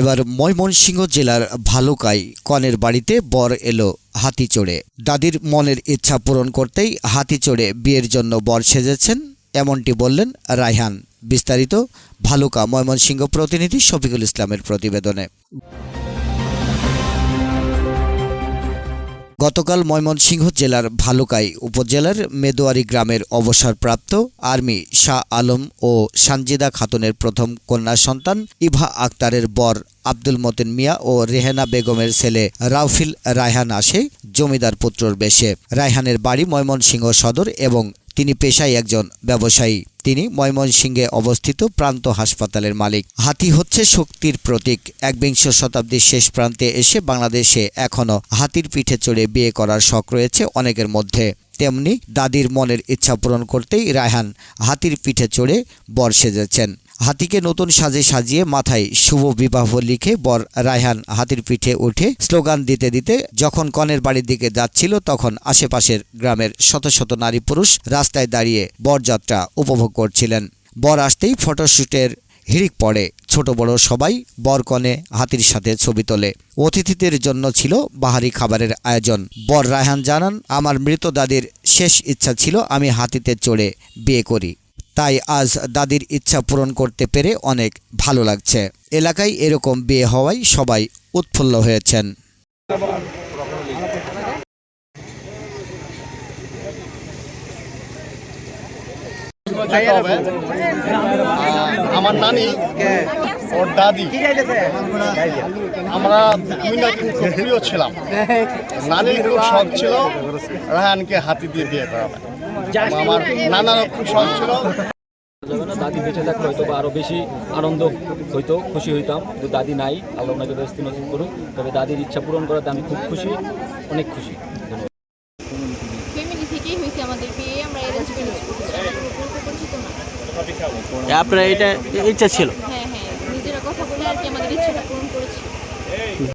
এবার ময়মনসিংহ জেলার ভালুকায় কনের বাড়িতে বর এলো হাতি চড়ে দাদির মনের ইচ্ছা পূরণ করতেই হাতি চড়ে বিয়ের জন্য বর সেজেছেন, এমনটি বললেন রায়হান। বিস্তারিত ভালুকা ময়মনসিংহ প্রতিনিধি শফিকুল ইসলামের প্রতিবেদনে। গতকাল ময়মনসিংহ জেলার ভালুকাই উপজেলার মেদোয়ারি গ্রামের অবসরপ্রাপ্ত আর্মি শাহ আলম ও সানজিদা খাতুনের প্রথম কন্যা সন্তান ইভা আক্তারের বর আব্দুল মতিন মিয়া ও রেহেনা বেগমের ছেলে রাউফিল রায়হান আসে জমিদার পুত্রর বেশে। রায়হানের বাড়ি ময়মনসিংহ সদর এবং তিনি পেশায় একজন ব্যবসায়ী। তিনি ময়মনসিংহে অবস্থিত প্রান্ত হাসপাতালের মালিক। হাতি হচ্ছে শক্তির প্রতীক। একবিংশ শতাব্দীর শেষ প্রান্তে এসে বাংলাদেশে এখনও হাতির পিঠে চড়ে বিয়ে করার শখ রয়েছে অনেকের মধ্যে। তেমনি দাদির মনের ইচ্ছা পূরণ করতেই রায়হান হাতির পিঠে চড়ে বর সেজেছেন। হাতিকে নতুন সাজে সাজিয়ে মাথায় শুভ বিবাহ লিখে বর রায়হান হাতির পিঠে উঠে স্লোগান দিতে দিতে যখন কনের বাড়ির দিকে যাচ্ছিল, তখন আশেপাশের গ্রামের শত শত নারী পুরুষ রাস্তায় দাঁড়িয়ে বরযাত্রা উপভোগ করছিলেন। বর আসতেই ফটোশ্যুটের হিড়িক পড়ে। ছোট বড় সবাই বর কনে হাতির সাথে ছবি তোলে। অতিথিদের জন্য ছিল বাহারি খাবারের আয়োজন। বর রায়হান জানান, আমার মৃত দাদির শেষ ইচ্ছা ছিল আমি হাতিতে চড়ে বিয়ে করি। তাই আজ দাদির ইচ্ছা পূরণ করতে পেরে অনেক ভালো লাগছে। এলাকায় এরকম বিয়ে হওয়ায় সবাই উৎফুল্ল হয়েছেন। আমার নানি ওর দাদি। আমরা দুই খুব প্রিয় ছিলাম। নানির খুব শখ ছিল রাহানকে হাতি দিয়ে বিয়ে করাবে আমার নানারও খুব শখ ছিল। যাবে না দাদি বেঁচে থাকলে হয়তো বা আরও বেশি আনন্দ হইতো খুশি হইতাম। কিন্তু দাদি নাই আল্লাহ ওনাকে ব্যস্ত নসিব করুক। তবে দাদির ইচ্ছা পূরণ করাতে আমি খুব খুশি অনেক খুশি। ফ্যামিলি থেকেই হয়েছে আমাদের বিয়ে আমরা অ্যারেঞ্জ করেছি আমরা কোনো পূর্ব পরিচিত না আপনার এটা ইচ্ছা ছিল? হ্যাঁ হ্যাঁ। আর কি আমাদের ইচ্ছাটা পূরণ